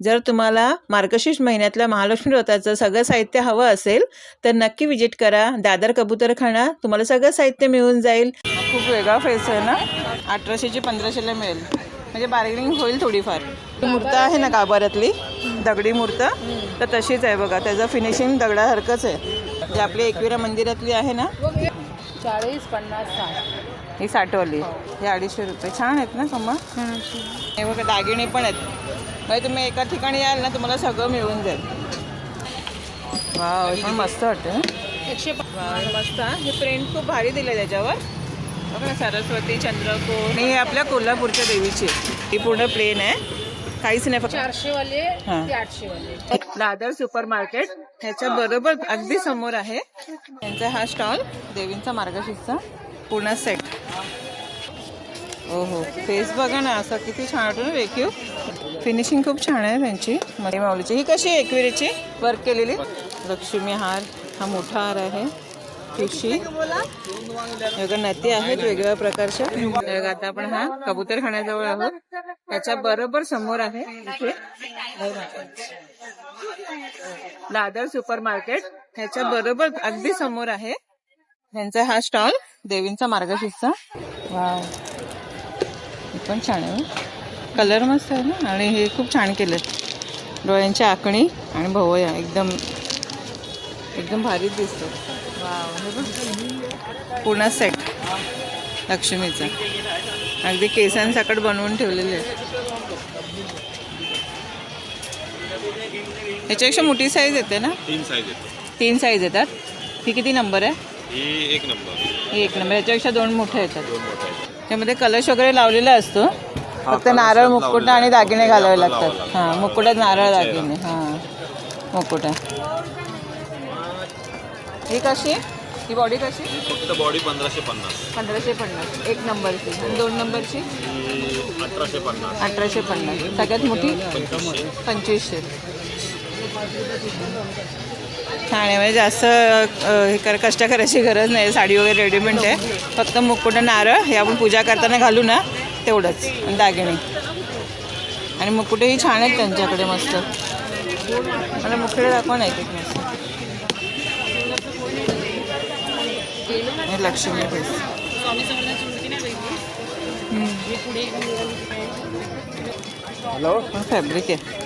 जर तुम्हाला मार्गशीर्ष महिन्यातल्या महालक्ष्मी व्रताचं सगळं साहित्य हवं असेल तर नक्की विजिट करा. दादर कबूतरखाना तुम्हाला सगळं साहित्य मिळून जाईल. खूप वेगळा फेस आहे ना? अठराशेची पंधराशेला मिळेल. म्हणजे बार्गेनिंग होईल थोडीफार. मूर्त आहे ना गाभाऱ्यातली? दगडी मूर्त तर तशीच आहे बघा. त्याचं फिनिशिंग दगडासारखंच आहे. जी आपली एकविरा मंदिरातली आहे ना? चाळीस पन्नास ही साठवाली. हे अडीचशे रुपये. छान आहेत ना कमळ हे बघा दागिने पण आहेत. म्हणजे तुम्ही एका ठिकाणी याल ना तुम्हाला सगळं मिळून जाईल. वाव हे? पण मस्त वाटतं एकशे मस्त हा. प्रिंट खूप भारी दिलं त्याच्यावर. बघा सरस्वती चंद्रकोर आणि हे आपल्या कोल्हापूरच्या देवीची. ही पूर्ण प्लेन आहे. काहीच नाही फक्त चारशे वाले आठशे वाले दादर सुपर मार्केट ह्याच्या बरोबर अगदी समोर आहे. त्यांचा हा स्टॉल देवींचा मार्गशीर्षचा पूर्ण सेट हो हो फेस बघा ना असं किती छान वाटतं ना रेखीव फिनिशिंग खूप छान आहे त्यांची. मध्ये माऊलीची. ही कशी आहे एकविरीची? वर्क केलेली? लक्ष्मी हार हा मोठा हार आहे. ठुशी बघा नती आहेत वेगवेगळ्या प्रकारच्या. आता आपण हा कबूतर खाण्याजवळ आहोत. त्याच्या बरोबर समोर आहे इथे. दादर सुपर मार्केट ह्याच्या बरोबर अगदी समोर आहे. त्यांचा हा स्टॉल देवींचा मार्गशीर्षचा वाव. पण छान आहे. कलर मस्त आहे ना? आणि हे खूप छान केलं डोळ्यांची आखणी आणि भवया. एकदम एकदम भारीच दिसतो हे पूर्ण सेट लक्ष्मीचा. अगदी केसांसकट बनवून ठेवलेले आहे याच्यापेक्षा मोठी साईज येते ना? तीन साईज येतो तीन साईज येतात. ही किती नंबर आहे? ही एक नंबर ही एक नंबर याच्यापेक्षा दोन मोठे येतात. दोन मोठा आहे त्यामध्ये कलश वगैरे लावलेला असतो. फक्त नारळ मुकुटा आणि दागिने. घालावे लागतात. हां मुकुटात नारळ दागिने. हां मुकुटा ही कशी? ही बॉडी कशी? फक्त बॉडी पंधराशे पन्नास. पंधराशे पन्नास. एक नंबरची. आणि दोन नंबरची? अठराशे पन्नास. अठराशे पन्नास. सगळ्यात मोठी? पंचवीसशे. म्हणजे जास्त हे कर कष्ट करायची गरज नाही. साडी वगैरे रेडीमेड आहे. फक्त मुकुट नारळ हे आपण पूजा करताना घालू ना तेवढंच. दागिने. आणि मुकुटेही छान आहेत त्यांच्याकडे मस्त. मला मुकुटे दाखवा नाही मस्त. लक्ष्मी हॅलो फॅब्रिक आहे.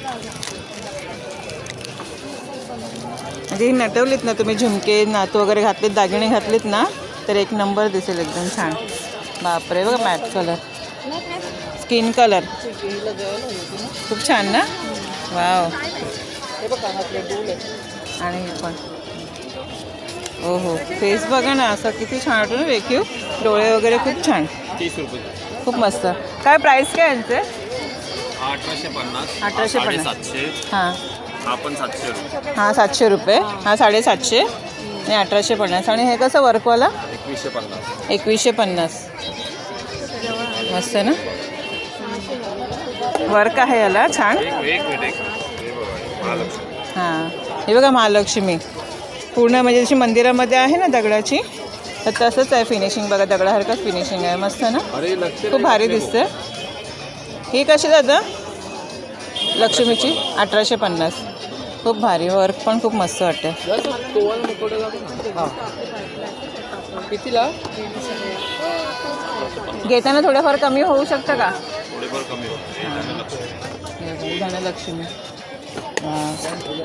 ही नटवलीत ना तुम्ही झुमके नातू वगैरे घातलेत दागिने घातलेत ना तर एक नंबर दिसेल एकदम छान. बापरे बघा मॅट कलर. Skin colour. खूप छान ना? वाव. आणि हे पण. हो हो फेस बघा ना असं किती छान वाटतं ना रेखीव डोळे वगैरे खूप छान. खूप मस्त. काय प्राईस काय यांचे? अठराशे पन्नास. अठराशे पन्नास. हां. हा पण सातशे रुपये. हा सातशे रुपये. हा साडेसातशे. आणि अठराशे पन्नास. आणि हे कसं वर्कवाला? एकवीसशे पन्नास. एकवीसशे पन्नास. मस्त ना? वर्क आहे याला छान. एक एक मिनिट एक मिनिट. हे बघा महालक्ष्मी. हां. हे बघा महालक्ष्मी. पूर्ण म्हणजे जशी मंदिरामध्ये आहे ना दगडाची तर तसंच आहे फिनिशिंग बघा दगडासारखंच फिनिशिंग आहे. मस्त ना? अरे लक्ष खूप भारी दिसते ही कशी जातं लक्ष्मीची? अठराशे पन्नास. खूप भारी वर्क पण खूप मस्त वाटतं कितीला? घेताना थोडंफार कमी होऊ शकतं का? थोडेफार कमी होते धनलक्ष्मी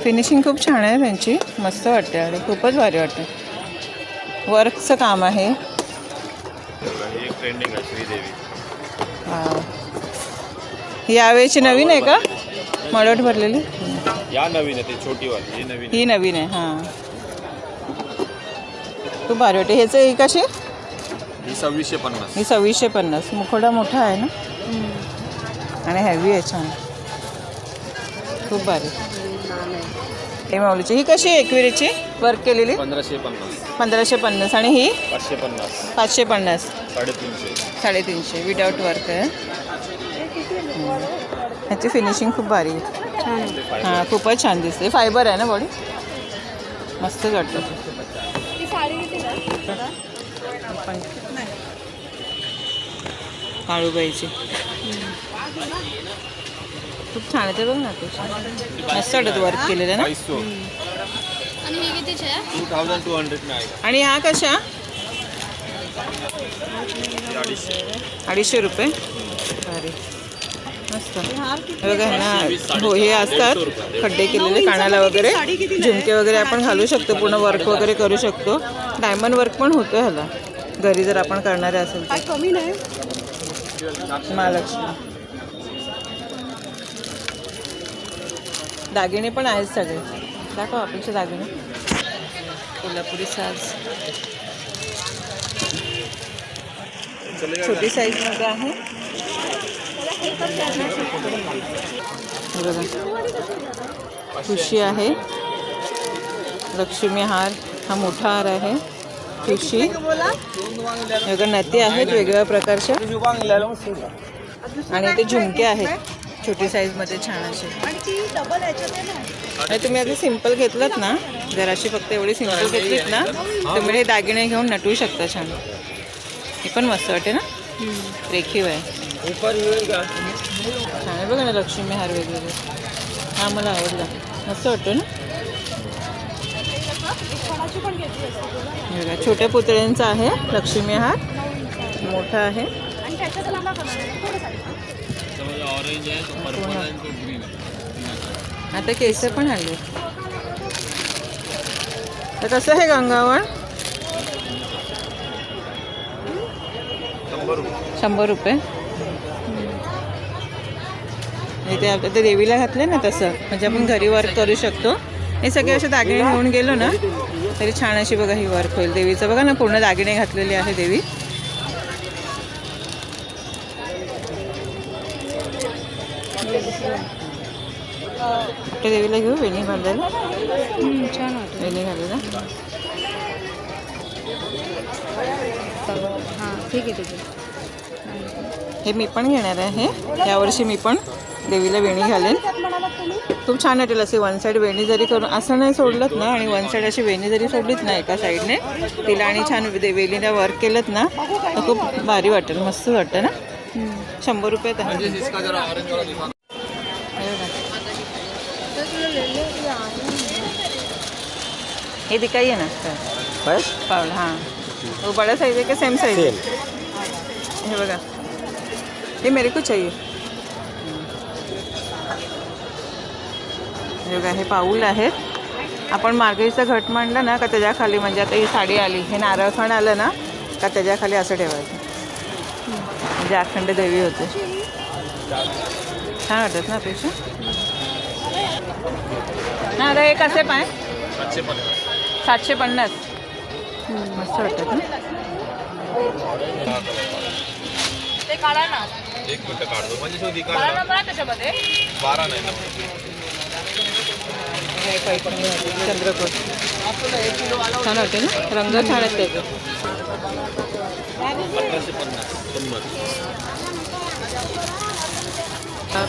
फिनिशिंग खूप छान आहे त्यांची. मस्त वाटते आणि खूपच भारी वाटते वर्कचं काम आहे. ही एक ट्रेंडिंग आहे श्रीदेवी. वाव. ही. यावेळेची नवीन आहे का? मळवट भरलेली? या नवीन आहे ती छोटी वाली ही नवीन आहे. ही नवीन आहे हां. खूप भारी वाटते. ह्याचं ही कशी? ही सव्वीसशे पन्नास. ही सव्वीसशे पन्नास. मुखोडा मोठा आहे ना? आणि हॅवी आहे छान. खूप भारी. हे माऊलीची. ही कशी आहे एकविरीची? वर्क केलेली? पंधराशे पन्नास. पंधराशे पन्नास. आणि ही? पाचशे पन्नास. पाचशे पन्नास. साडेतीनशे. साडेतीनशे. विदाउट वर्क आहे. ह्याची फिनिशिंग खूप भारी आहे. हां खूपच छान दिसते फायबर आहे ना बॉडी? मस्तच वाटतं. पण काळूबाईची. खूप छान आहे ते बघ ना ते मस्त वाटत वर्क केलेलं ना? आणि हे आहे? टू थाउजंड टू हंड्रेड में आएगा आणि ह्या कशा? अडीचशे रुपये. अरे मस्त. हे बघा ना हो हे असतात. खड्डे केलेले कानाला वगैरे. झुमके वगैरे आपण घालू शकतो पूर्ण वर्क वगैरे करू शकतो. डायमंड वर्क पण होतं ह्याला. घरी जर आपण करणारे असेल तर. कमी नाही? महालक्ष्मी. दागिने पण आहेत सगळे. दाखव अपेक्षा दागिने. कोल्हापुरी साज. छोटी साईजमध्ये आहे. हे बघा. ठुशी आहे. लक्ष्मी हार हा मोठा हार आहे. हे बघा नती आहेत वेगवेगळ्या प्रकारच्या. आणि ते झुमके आहेत. छोटी साईजमध्ये छान असे. आणि तुम्ही अगदी सिंपल घेतलात ना? जर अशी फक्त एवढी सिंपल घेतलीत ना? तुम्ही हे दागिने घेऊन नटवू शकता छान. हे पण मस्त वाटते ना? रेखीव आहे. छान आहे बघा ना लक्ष्मी हार वेगवेगळे हा मला आवडला. मस्त वाटतो ना? हे बघा छोट्या पुतळ्यांचा आहे लक्ष्मी हार. मोठा आहे. ऑरेंज है तो पर्पल है तो ग्रीन है आता केस पण आले. तर कसं आहे गंगावळ? शंभर रुपये. इथे आपल्या ते देवीला घातले ना तसं. म्हणजे आपण घरी वर्क करू शकतो. हे सगळे असे दागिने घेऊन गेलो ना तरी छान अशी बघा ही वर्क होईल देवीचं. बघा ना पूर्ण दागिने घातलेले आहे देवी. आपल्या देवीला घेऊ? वेणी बांधायला छान वेणी घालायला? हां ठीक आहे ठीक आहे. हे मी पण घेणार आहे. यावर्षी मी पण. देवीला वेणी घालेन. खूप छान वाटेल असे वन साईड वेणी जरी करून असं नाही सोडलत ना आणि वन साईड अशी वेणी जरी सोडलीत ना एका साईडने तिला आणि छान दे- वेणीला वर्क केलं ना तर खूप भारी वाटेल मस्त वाटतं ना. शंभर रुपयात आहे इसका जरा ऑरेंज वाला दिखा हे बघा. हे दिखाई है ना पावडा हाँ. वो बड़ा साइज है क्या सेम साइज है हे बघा. हे मेरे को चाहिए. हे बघा हे पाऊल आहेत आपण मार्गरीचा घट मांडलं ना का त्याच्याखाली म्हणजे आता ही साडी आली हे नारळ खाण आलं ना का त्याच्याखाली असं ठेवायचं. म्हणजे अखंड देवी होते. छान वाटत ना अपेक्षा? ना आता हे कसे पाय? सातशे पन्नास. मस्त वाटतात ना? ते काढा ना. एक मिनटं काढतो. म्हणजे बारा नाही ना पैठणी छान वाटते ना? रंग छान आहेत त्याचे.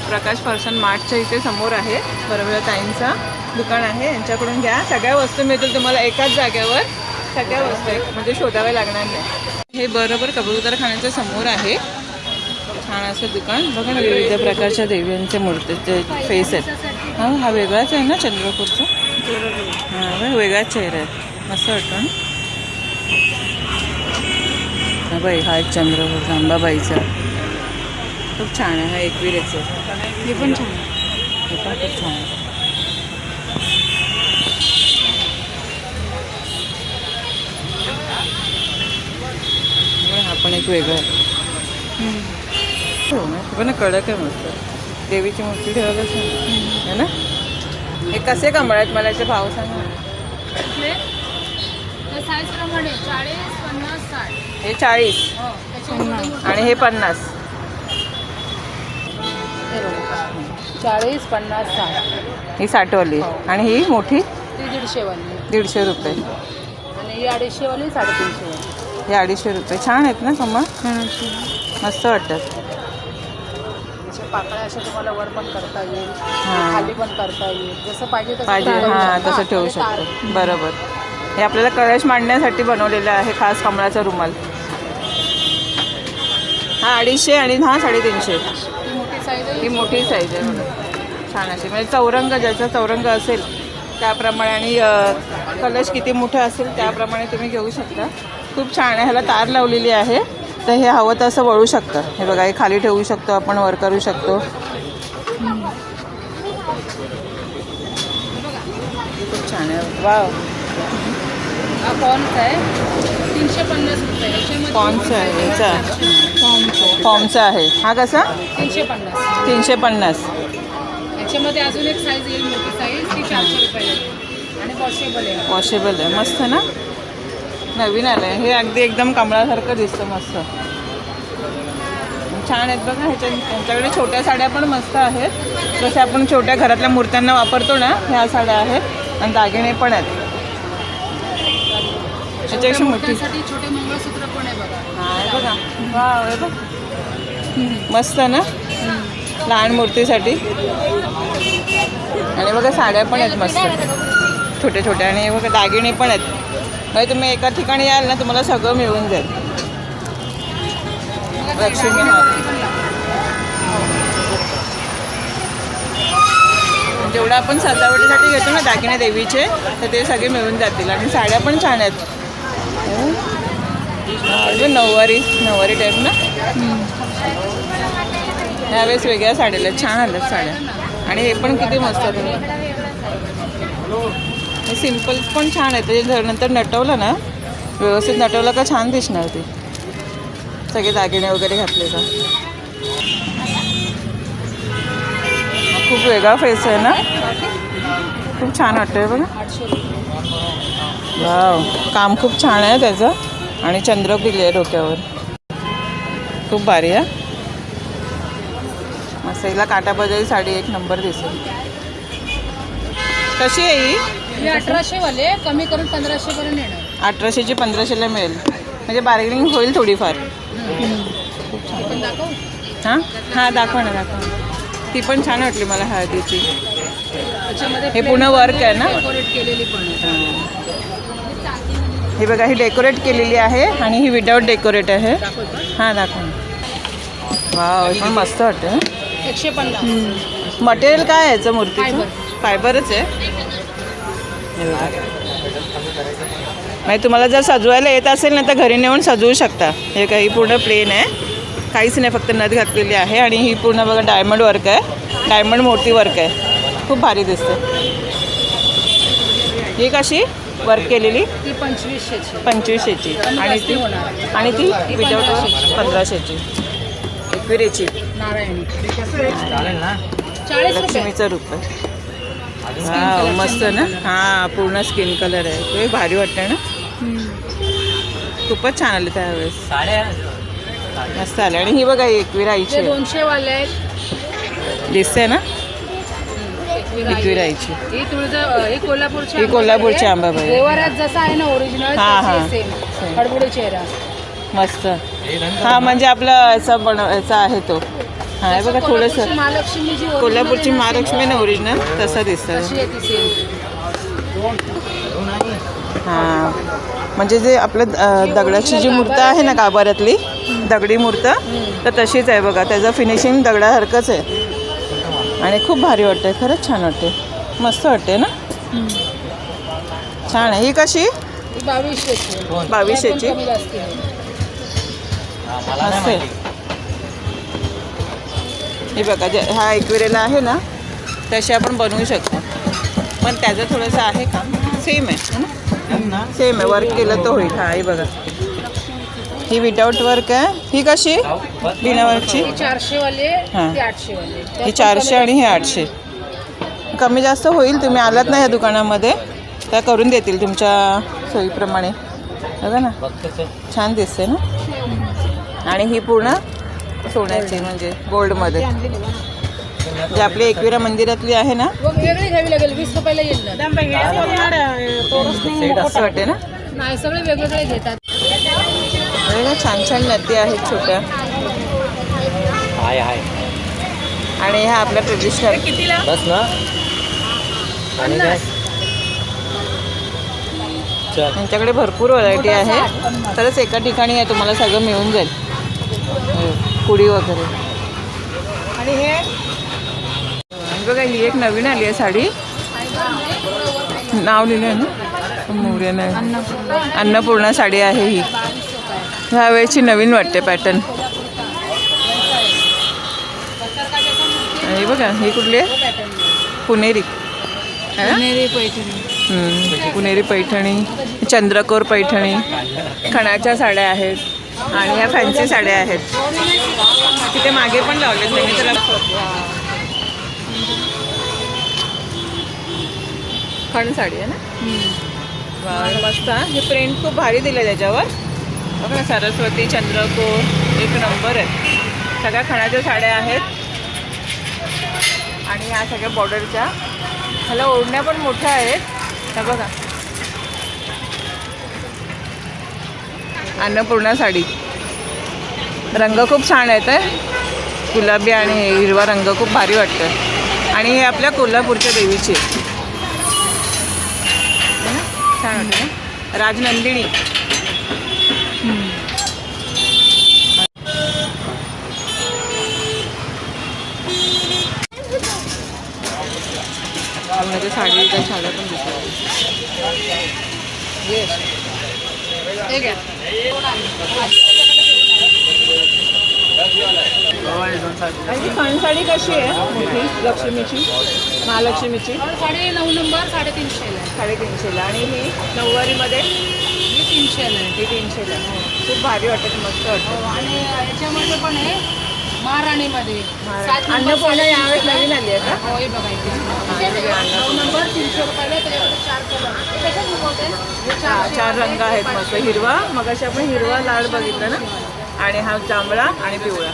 प्रकाश फर्सन मार्टच्या इथे समोर आहे. बरोबर ताईंचा दुकान आहे. यांच्याकडून घ्या. सगळ्या वस्तू मिळतील तुम्हाला एकाच जागेवर. सगळ्या वस्तू आहेत. म्हणजे शोधाव्या लागणार नाही. हे बरोबर कबूतरखान्याच्या समोर आहे. छान असं दुकान. बघा ना विविध प्रकारच्या देवींचे मूर्तीचे फेस आहेत. हा हा वेगळाच आहे ना चंद्रपूरचा? हां वेगळाच चेहरा आहे. मस्त वाटतो ना? हा बाई हा एक चंद्रपूर अंबाबाईचा. खूप छान आहे हा एकविरेचं हे पण छान हे पण खूप छान आहे. हा पण एक वेगळा आहे. हे पण कडक आहे मस्त. देवीची मूर्ती ठेवायला आहे ना? हे कसे कमळ आहेत? मला याचे भाव सांगा हे चाळीस हो आणि हे पन्नास. हे. चाळीस पन्नास साठ. ही साठवाली. आणि ही मोठी? दीडशेवाली. दीडशे रुपये. आणि ही अडीचशेवाली साडेतीनशेवाली. हे अडीचशे रुपये. छान आहेत ना कमळ मस्त वाटतात. पाकळ्या अशा तुम्हाला वर पण करता येईल हां. खाली पण करता येईल. जसं पाहिजे तसं पाहिजे तुम्ही हां शकता. तसं ठेवू आणि तार- शकतो. बरोबर. हे आपल्याला कळश मांडण्यासाठी बनवलेलं आहे खास कमळाचा रुमाल. हा अडीचशे आणि हा साडेतीनशे. ती मोठी साईज आहे. ही मोठी साईज आहे बघा. छान असे म्हणजे चौरंग ज्याचा चौरंग असेल त्याप्रमाणे आणि कलश किती मोठा असेल त्याप्रमाणे तुम्ही घेऊ शकता. खूप छान आहे. ह्याला तार लावलेली आहे. तर हे हवं तसं वळू शकतं. हे बघा हे खाली ठेवू शकतो आपण वर करू शकतो. खूप छान आहे. वाव. हा कॉर्नचा आहे. तीनशे पन्नास रुपये. याच्यामध्ये फॉर्मचा आहे याचा. फॉर्मचा आहे. हा कसा? तीनशे पन्नास. तीनशे पन्नास. याच्यामध्ये अजून एक साईज येईल मोठी साईज ती चारशे रुपये आणि वॉशेबल आहे. वॉशेबल आहे. मस्त ना? नवीन आलं आहे हे अगदी एकदम कमळासारखं दिसतं मस्त. छान आहेत बघा ह्याच्या त्यांच्याकडे छोट्या साड्या पण मस्त आहेत. जसे आपण छोट्या घरातल्या मूर्त्यांना वापरतो ना ह्या साड्या आहेत आणि दागिने पण आहेत. त्याच्यापेक्षा मोठी मोठ्यांसाठी छोटे मंगळसूत्र पण आहे बघा. हा बघा. मस्त ना? लहान मूर्तीसाठी. आणि बघा साड्या पण आहेत मस्त. छोट्या छोट्या आणि बघा दागिने पण आहेत. म्हणजे तुम्ही एका ठिकाणी याल ना तुम्हाला सगळं मिळून जाईल. लक्ष्मी जेवढं आपण सजावटीसाठी घेतो ना दागिने देवीचे तर ते सगळे मिळून जातील. आणि साड्या पण छान आहेत. नऊवारी नऊवारी टाईप ना? ह्यावेळेस वेगळ्या साड्याला छान आल्यात साड्या. आणि हे पण किती मस्त आहेत. हे सिंपल पण छान आहे. ते जर नंतर नटवलं ना व्यवस्थित नटवलं का छान दिसणार ते. सगळे दागिने वगैरे घातले का? खूप वेगळा फेस आहे ना? खूप छान वाटतंय बघा. वाव काम खूप छान आहे त्याचं. आणि चंद्र दिले आहे डोक्यावर. खूप भारी आहे. मस्त हिला काटापदरी साडी एक नंबर दिसेल. कशी आहे ही? अठराशे वाले कमी करून पंधराशे पर्यंत येणार. अठराशेची पंधराशेला मिळेल. म्हणजे बार्गेनिंग होईल थोडीफार. पण दाखव? हां? हां दाखवा ना दाखवा. ती पण छान वाटली मला हळदीची. त्याच्यामध्ये हे पूर्ण वर्क आहे ना? डेकोरेट केलेली पण आहे. हे. बघा ही डेकोरेट केलेली आहे आणि ही विदाऊट डेकोरेट आहे. हां दाखवा हे पण मस्त वाटतं हं. एकशे मटेरियल काय आहे याचं मूर्तीचं? Fiber. फायबरच आहे? हे. म्हणजे तुम्हाला जर सजवायला येत असेल ना तर घरी नेऊन सजवू शकता. हे काही पूर्ण प्लेन आहे. काहीच नाही फक्त नथ घातलेली आहे आणि ही पूर्ण बघा डायमंड वर्क आहे. डायमंड मोठी वर्क आहे. खूप भारी दिसते. ही कशी वर्क केलेली? ती पंचवीसशेची. पंचवीसशेची. आणि ती. आणि ती? विदाऊट पंधराशेची. एकविरेची नारायणी. चाळीस रुपये. लक्ष्मीचं रूप आहे. हा मस्त ना? हा पूर्ण स्किन कलर आहे. ते भारी वाटतं ना? खूपच छान आले त्यावेळेस. मस्त आले. आणि ही बघा एकवीर आईची ते आहे. दोनशे वाले आहेत. दिसते ना? ही तुळज ही कोल्हापूरची ही कोल्हापूरची आंबाबाई आहे. देवारात जसा आहे ना ओरिजिनल हा, हा. चेहरा. मस्त. हा म्हणजे आपला याचा बन याचा आहे तो. हा हे बघा थोडंसं. महालक्ष्मी जी original कोल्हापूरची आहे महालक्ष्मी ना ओरिजिनल तसं दिसतं. आहे हां. म्हणजे जे आपलं दगडाची जी मूर्त आहे ना गाभाऱ्यातली दगडी मूर्त तर तशीच आहे बघा. त्याचं फिनिशिंग दगडासारखंच आहे. आणि खूप भारी वाटते खरंच छान वाटते मस्त वाटते ना? छान आहे. ही कशी? ही बावीसशेची आहे. मस्त आहे. ही बघा जे हा एकविरेला आहे ना तशी आपण बनवू शकतो. पण त्याचं थोडंसं आहे का? सेम आहे है ना? सेम आहे वर्क केलं तर होईल. हा ही बघा. ही विदाऊट वर्क आहे. ही कशी? बिना वर्कची ही चारशे वाले हा. ही चारशे आणि ही आठशे. कमी जास्त होईल तुम्ही आलात ना या दुकानामध्ये त्या करून देतील तुमच्या सोयीप्रमाणे. बघा ना. छान दिसते ना? आणि ही पूर्ण सोन्याची म्हणजे गोल्डमध्ये. जे आपली एकविरा मंदिरातली आहे ना? वेगळी घ्यावी लागेल वीस रुपयाला येईल ना. असं वाटते ना? नाही सगळे वेगवेगळे घेतात. छान छान नदी आहेत छोट्या. हाय हाय. आणि ह्या आपल्या ट्रेडिशनल बस ना. आणि काय चल. यांच्याकडे भरपूर व्हरायटी आहे. तरच एका ठिकाणी आहे तुम्हाला सगळं मिळून जाईल. पुडी वगैरे. आणि हे? बघा ही एक नवीन आली आहे साडी. नाव लिहिलं आहे ना अन्नपूर्णा साडी आहे ही. ह्या वेळेची नवीन वाटते पॅटर्न हे बघा ही कुठली आहे? पुणेरी. पुणेरी पैठणी चंद्रकोर पैठणी. खणाच्या साड्या आहेत. आणि ह्या फॅन्सी साड्या आहेत. तिथे मागे पण लावलेत मी त्याला खण साडी आहे ना? मस्त हे? प्रिंट खूप भारी दिलं त्याच्यावर. बघा ना, सरस्वती चंद्रपूर एक नंबर आहे. सगळ्या खणाच्या साड्या आहेत. आणि ह्या सगळ्या बॉर्डरच्या ह्याला ओढण्या पण मोठ्या आहेत. ह्या बघा. अन्नपूर्णा साडी. रंग खूप छान आहेत आहे गुलाबी आणि हिरवा रंग खूप भारी वाटतं आणि हे आपल्या कोल्हापूरच्या देवीची आहे. छान वाटतं राजनंदिनी. साडी साडीच्या साड्या पण दिसतात खणसाडी कशी आहे? मोठी लक्ष्मीची महालक्ष्मीची? साडे नऊ नंबर साडेतीनशेला आहे. साडेतीनशेला आणि ही नऊवारीमध्ये? ही तीनशेला आहे. ही तीनशेला. हो. खूप भारी वाटत मस्त वाटतं. हो, आणि याच्यामध्ये पण आहे महाराणीमध्ये. सात नंबर अन्नपूर्णा यावेळेस नवीन आली आहे का? हो हे बघा इथे. हा, हे बघा, नऊ. नंबर तीनशे रुपयाला चार कलर. हे कशात? हे हा, चार रंग आहेत मस्त. पाचशे. हिरवा मग आपण हिरवा लाल बघितला ना? आणि हा जांभळा आणि पिवळा.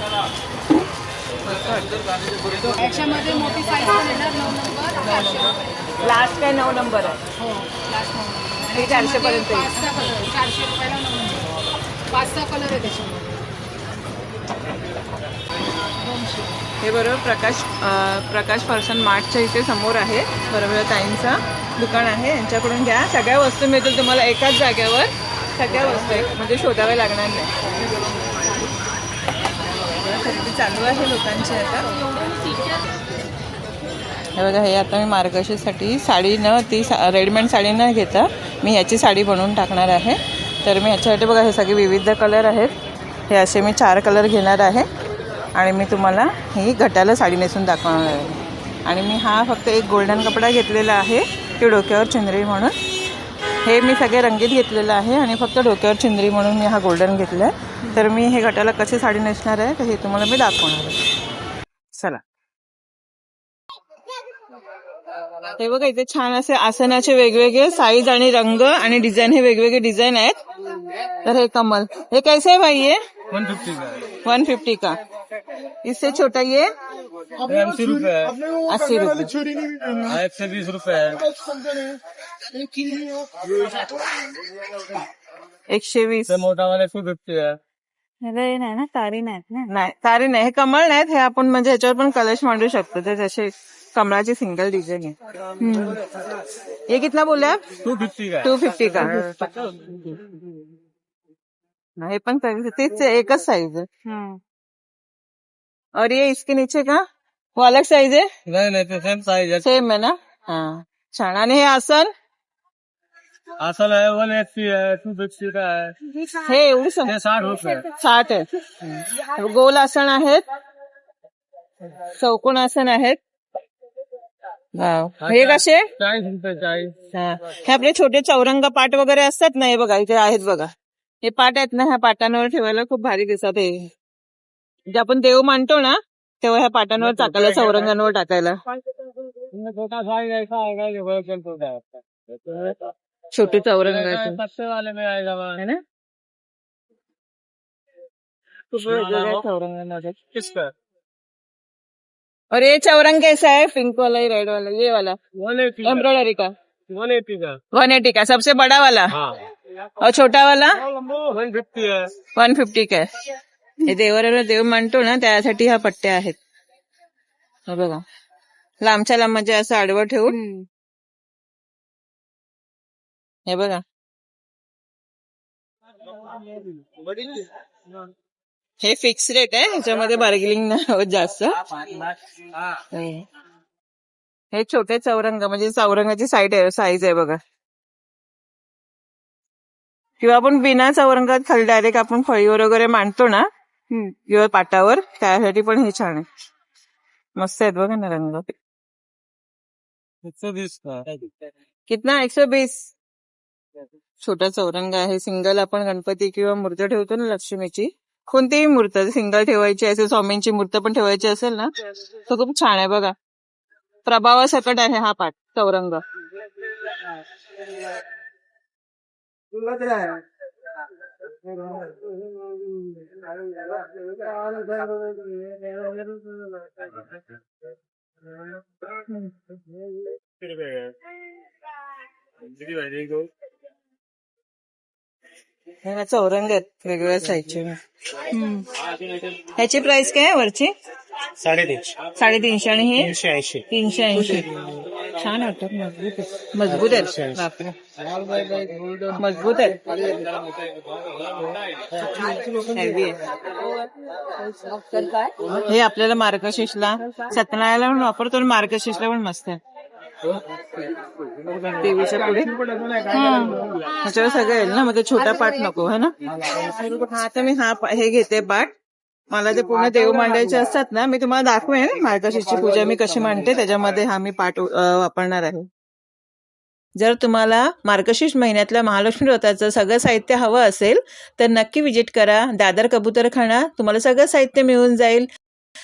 मस्त वाटतं याच्यामध्ये मोठी साईज पण येणार नऊ नंबर चारशे रुपये. लास्ट काय नऊ नंबर आहे? हो लास्ट नऊ नंबर. हे चारशे पर्यंत येईल. पाच सहा कलर चारशे रुपयाला नऊ नंबर. पाच सहा कलर आहे त्याच्यामध्ये हे बरोबर प्रकाश प्रकाश फर्सन मार्टच्या इथे समोर आहे. बरोबर ताईंचा दुकान आहे. यांच्याकडून घ्या. सगळ्या वस्तू मिळतील तुम्हाला एकाच जागेवर. सगळ्या वस्तू आहेत म्हणजे शोधाव्या लागणार नाही. खरेदी चालू आहे लोकांची आता. हे बघा हे आता मी मार्गशीसाठी साडी न ती सा रेडीमेड साडी न घेता मी ह्याची साडी बनवून टाकणार आहे. तर मी ह्याच्यासाठी बघा हे सगळे विविध कलर आहेत. हे असे मी चार कलर घेणार आहे. आणि मी तुम्हाला ही घटाला साडी नेसून दाखवणार आहे. आणि मी हा फक्त एक गोल्डन कपडा घेतलेला आहे की डोक्यावर चुंदरी म्हणून. हे मी सगळे रंगीत घेतलेलं आहे आणि फक्त डोक्यावर चिंदरी म्हणून मी हा गोल्डन घेतला आहे तर मी हे घटाला कशी साडी नेसणार आहे तर हे तुम्हाला मी दाखवणार आहे. चला. हे बघा इथे छान असे आसनाचे वेगवेगळे साईज आणि रंग आणि डिझाईन हे वेगवेगळे डिझाईन आहेत. तर हे कमल. हे कैसे आहे भाई आहे वन फिफ्टी का। वन फिफ्टी का। इससे छोटा ये अस्सी रुपए है। अस्सी रुपये हाँ, एक सौ बीस रुपए है। एकशे वीस इससे मोटा वाला एक सौ फिफ्टी है। नाही तारी नाही हे कमळ नाहीत हे। आपण म्हणजे ह्याच्यावर पण कलश मांडू शकतो ते जसे कमळाची सिंगल डिझाईन आहे ये कितना बोला आप? टू फिफ्टी का टू फिफ्टी का। हे पण तेच एकच साइज़ है. और ये इसके नीचे का? वो अलग साइज़ है? नहीं नहीं तो सेम साइज़ है। सेम है ना? हाँ। छान आणि हे आसन? असल है वन एट्टी है टू फिफ्टी का है। हे एवढी सम- साठ रुपए साठ आहे गोल आसन आहेत। चौकोन आसन आहेत। वाव. हे कसे? रुपए चाहिए हा. हे आपले छोटे चौरंग पाट वगैरे असतात ना हे बघा इथे आहेत बघा. हे पाट आहेत ना ह्या पाटांवर ठेवायला खूप भारी दिसतात हे. जे आपण देव मांडतो ना तेव्हा ह्या पाटांवर टाकायला चौरंगांवर टाकायला. छोटा है ना? खूप वेगवेगळ्या चौरंगांमध्ये किसका और ये चौरंग कैसा है? पिंक वाला ही रेड वाला ये वाला. एम्ब्रॉयडरी का. वन एट्टी का वन एटी का सबसे बड़ा वाला. हाँ और छोटा वाला वन फिफ्टी वन फिफ्टी का आहे. हे देवाऱ्याला देव मांडतो ना त्यासाठी ह्या पट्ट्या आहेत. हे बघा. लांबच्या लांब म्हणजे असं आडवं ठेवून. हे बघा. हे फिक्स रेट आहे ह्याच्यामध्ये बार्गेनिंग नाही होत जास्त. हे. छोटे चौरंग म्हणजे चौरंगाची साईड आहे साईज आहे बघा. किंवा आपण बिना चौरंगात खाली डायरेक्ट आपण फळीवर वगैरे मांडतो ना किंवा पाटावर त्यासाठी पण हे छान आहे. मस्त आहेत बघा ना रंग. कितना? एकशे बीस छोटा चौरंग आहे. सिंगल आपण गणपती किंवा मूर्त ठेवतो ना लक्ष्मीची. कोणतीही मूर्त सिंगल ठेवायची असेल स्वामींची मूर्त पण ठेवायची असेल ना तर खूप छान आहे बघा. प्रभावासकट आहे हा पाठ चौरंग. ना चौरंग आहेत वेगवेगळ्या साईजचे ह्याची प्राइस काय आहे वरची? साडेतीनशे. साडेतीनशे आणि हे? तीनशे ऐंशी. तीनशे ऐंशी. छान वाटतात मजबूत आहेत मजबूत आहेत बापरे. मजबूत आहेत Heavy आहे. हे आपल्याला मार्गशीर्षला सत्यनारायणला पण वापरतो आणि मार्गशीर्षला पण मस्त आहे. देवीच्या पुढे? ह्याच्यावर सगळं येईल ना मग ते छोटा पाठ नको है ना? हा आता मी हा पा- हे घेते पाठ. मला ते पूर्ण देव मांडायचे असतात ना मी तुम्हाला दाखवेन. मार्गशीर्षची पूजा मी कशी मांडते त्याच्यामध्ये हा मी पाठ वापरणार आहे. जर तुम्हाला मार्गशीर्ष महिन्यातल्या महालक्ष्मी व्रताचं सगळं साहित्य हवं असेल तर नक्की विजिट करा. दादर कबूतरखाना तुम्हाला सगळं साहित्य मिळून जाईल.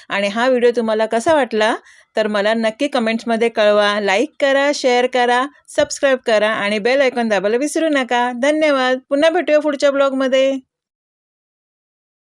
आणि हा व्हिडिओ तुम्हाला कसा वाटला तर मला नक्की कमेंट्समध्ये कळवा. लाईक करा शेअर करा सबस्क्राईब करा आणि बेल आयकॉन दाबायला विसरू नका. धन्यवाद. पुन्हा भेटूया पुढच्या ब्लॉगमध्ये.